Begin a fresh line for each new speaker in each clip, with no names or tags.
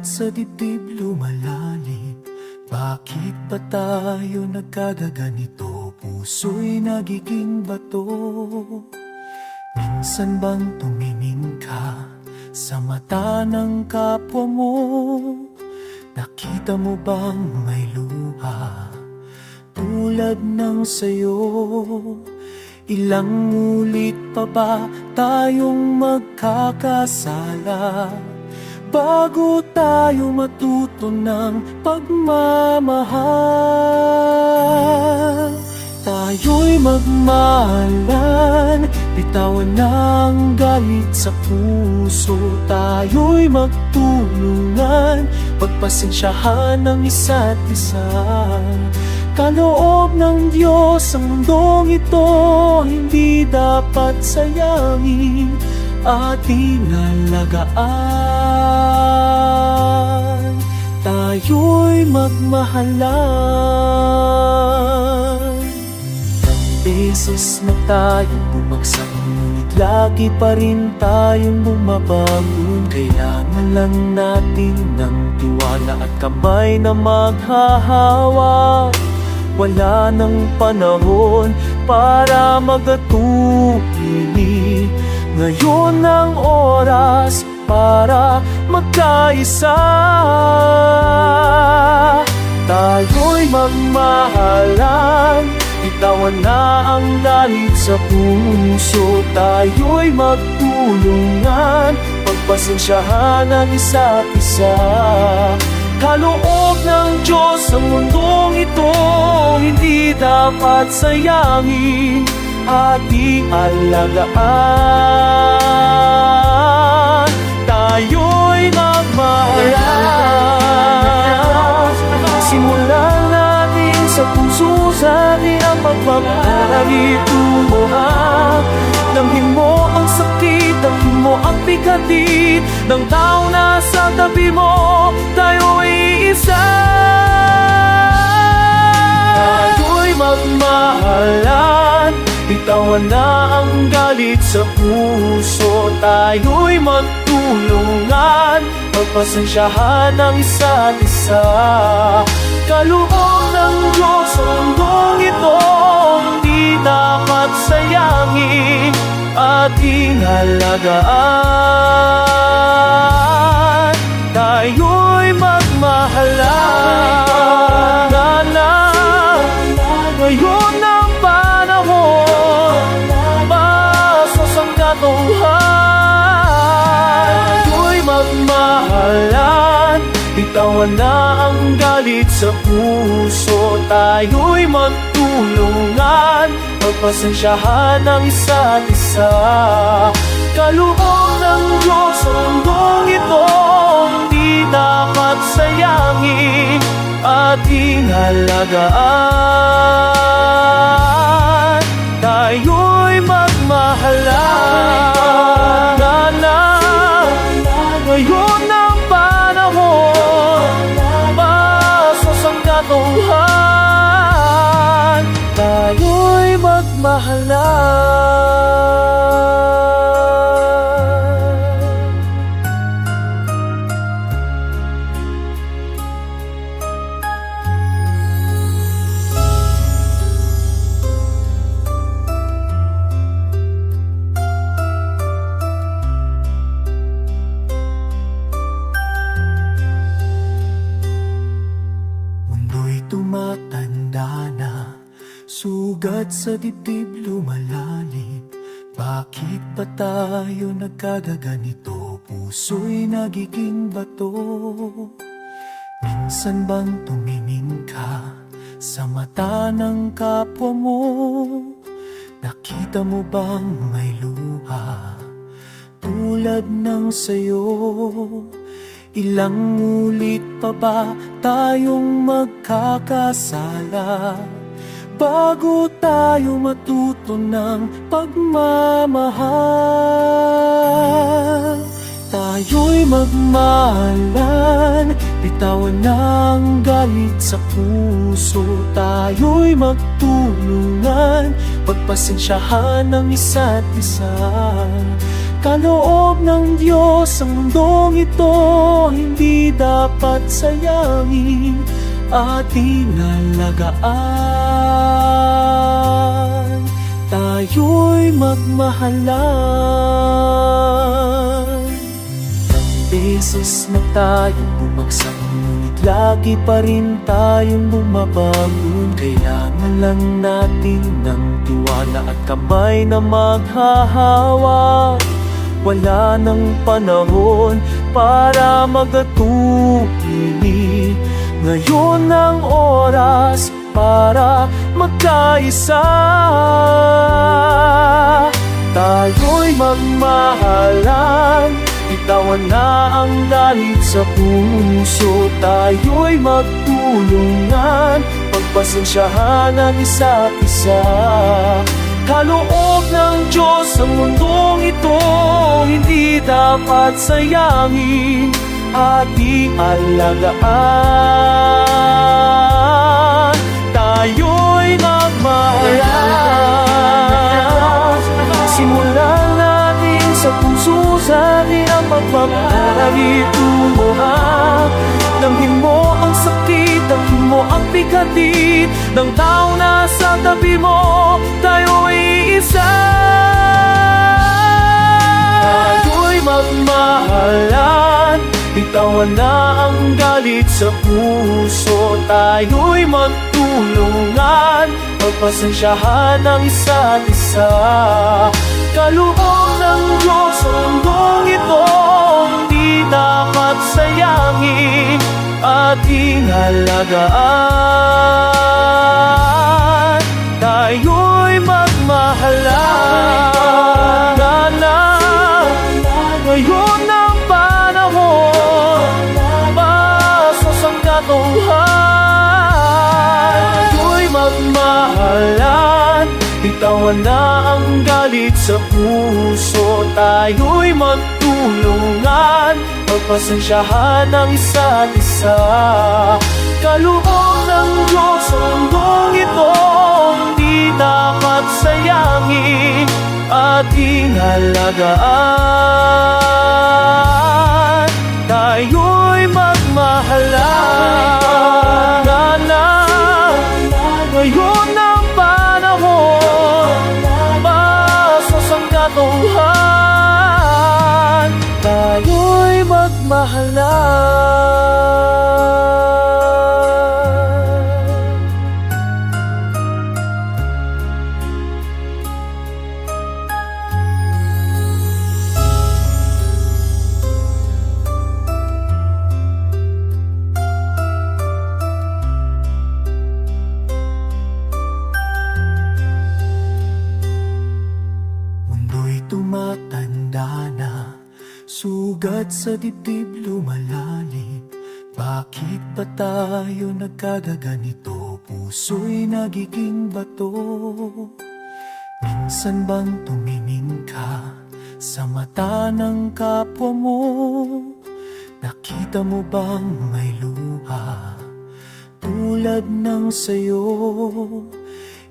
Sugat sa dibdib lumalalim Bakit pa tayo nagkagaganito? Puso'y nagiging bato Minsan bang tumingin ka sa mata ng kapwa mo? Nakita mo bang may luha tulad ng sayo? Ilang ulit pa ba tayong magkakasala? Bago tayo matuto ng pagmamahal Tayo'y magmahalan Bitawan ng galit sa puso Tayo'y magtulungan. Pagpasensyahan ng isa't isa. Kaloob ng Diyos ang mundong ito Hindi dapat sayangin ating alagaan. Tayo'y magmahalan. Beses na tayong bumagsak Ngunit lagi pa rin tayong bumabangon Kailangan lang natin ng tiwala at kamay na maghahawak Wala nang panahon para magatuli Ngayon ang oras para magkaisa. Tayo'y magmahalan Itawan na ang galit sa puso. Tayo'y magtulungan Pagpasensyahan ang isa't isa. Kaloob ng Diyos ang mundong ito Hindi dapat sayangin Ating alagaan. Tayo'y magmahalan Simulan natin sa puso sa atin ang ha Damhin mo ang sakit, damhin mo ang bigatid. Ng tao na sa tabi mo, tayo'y isa. Tayo'y magmahalan. Bitawan na ang galit sa puso Tayo'y magtulungan. Pagpasensyahan ang isa't isa. Kaloob ng Diyos ang mundong ito Hindi dapat sayangin Ating alagaan Tayo'y magmahalan Na ang galit sa puso Tayo'y magtulungan. Pagpasensyahan ang isa't isa. Kaloob ng Diyos ang mundong ito Hindi dapat sayangin Ating alagaan magmahalan Sugat sa dibdib lumalalim Bakit pa tayo nagkagaganito? Puso'y nagiging bato Minsan bang tumingin ka sa mata ng kapwa mo? Nakita mo bang may luha tulad ng sayo? Ilang ulit pa ba tayong magkakasala Bago tayo matuto ng pagmamahal Tayo'y magmahalan Bitawan ng galit sa puso. Tayo'y magtulungan Pagpasensyahan ng isa't isa. Kaloob ng Diyos ang mundong ito Hindi dapat sayangin Ating alagaan. Tayo'y magmahalan. Beses na tayo bumagsak Ngunit lagi pa rin tayong bumabangon Kailangan lang natin ng tiwala at kamay na maghahawak Wala nang panahon para magatubili Ngayon ang oras para magkaisa. Tayo'y magmahalan Itawan na ang galit sa puso. Tayo'y magtulungan Pagpasensyahan ang isa't isa. Kaloob ng Diyos ang mundong ito Hindi dapat sayangin Ating alagaan. Tayo'y magmahalan Simulan natin sa puso sa atin ang pagmamahal Itumuha Damhin mo ang sakit, damhin mo ang bigatid Ng tao na sa tabi mo, tayo'y isa. Tayo'y magmahalan Bitawan na ang galit sa puso Tayo'y magtulungan. Pagpasensyahan ang isa't isa. Kaloob ng Diyos ang ito Hindi dapat sayangin. Ating alagaan Bitawan na ang galit sa puso Tayo'y magtulungan. Pagpasensyahan ang isa't isa. Kaloob ng Diyos ang mundong ito Hindi dapat sayangin Ating alagaan sa dibdib lumalalim Bakit pa tayo nagkagaganito? Puso'y nagiging bato Minsan bang tumingin ka Sa mata ng kapwa mo? Nakita mo bang may luha Tulad ng sayo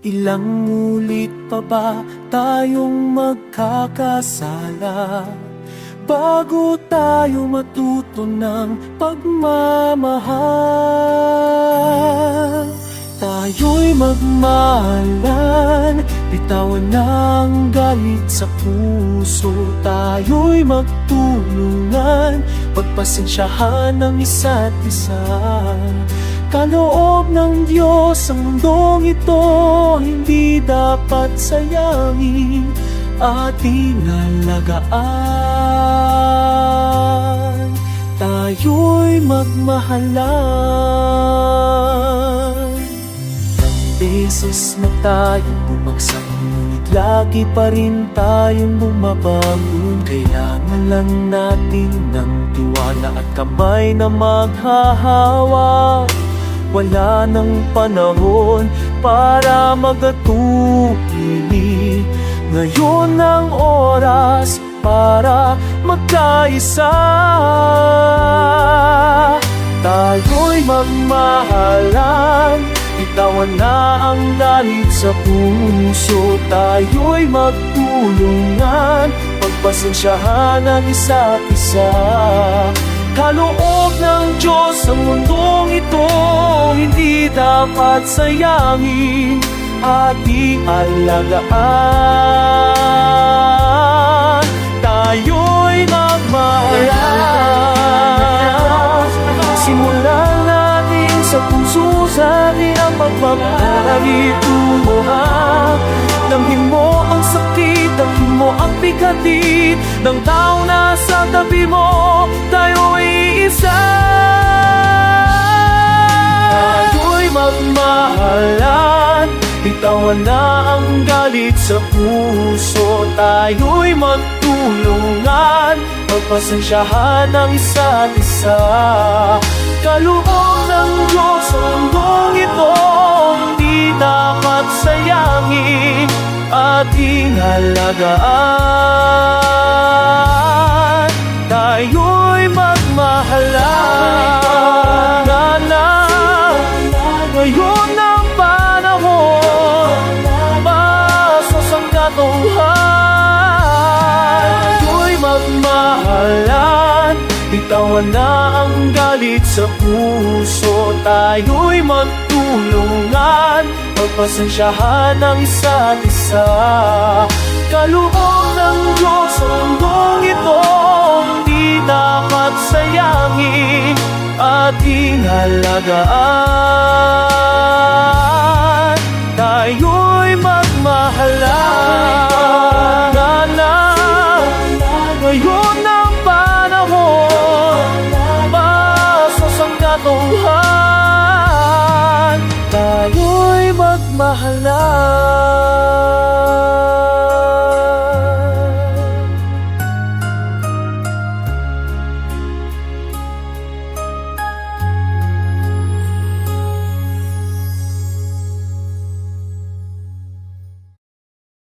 Ilang ulit pa ba tayong magkakasala Bago tayo matuto ng pagmamahal Tayo'y magmahalan Bitawan ng galit sa puso. Tayo'y magtulungan Pagpasensyahan ang isa't isa. Kaloob ng Diyos ang mundong ito Hindi dapat sayangin Ating alagaan. Tayo'y magmahalan Beses na tayo bumagsak Ngunit lagi pa rin tayong bumabangon Kailangan lang natin ng tiwala at kamay na maghahawak Wala nang panahon para magatubili Ngayon ang oras para magkaisa. Tayo'y magmahalan Itawan na ang galit sa puso. Tayo'y magtulungan Pagpasensyahan ang isa't isa. Kaloob ng Diyos ang mundong ito Hindi dapat sayangin Ating alagaan. Tayo'y magmahalan Simulan natin sa puso sa atin ang pagmamahal Itumuha Damhin mo ang sakit, damhin mo ang bigatid Ng tao na sa tabi mo, tayo'y isa. Tayo'y magmahalan Bitawan na ang galit sa puso Tayo'y magtulungan. Pagpasensyahan ang isa't isa. Kaloob ng Diyos ang mundong ito Hindi dapat sayangin Ating halagaan Tayo'y magmahalan na ang galit sa puso Tayo'y magtulungan. Pagpasensyahan ang isa't isa. Kaloob ng Diyos ang mundong ito Hindi dapat sayangin. Ating halagaan Tayo'y magmahalan Pasas ang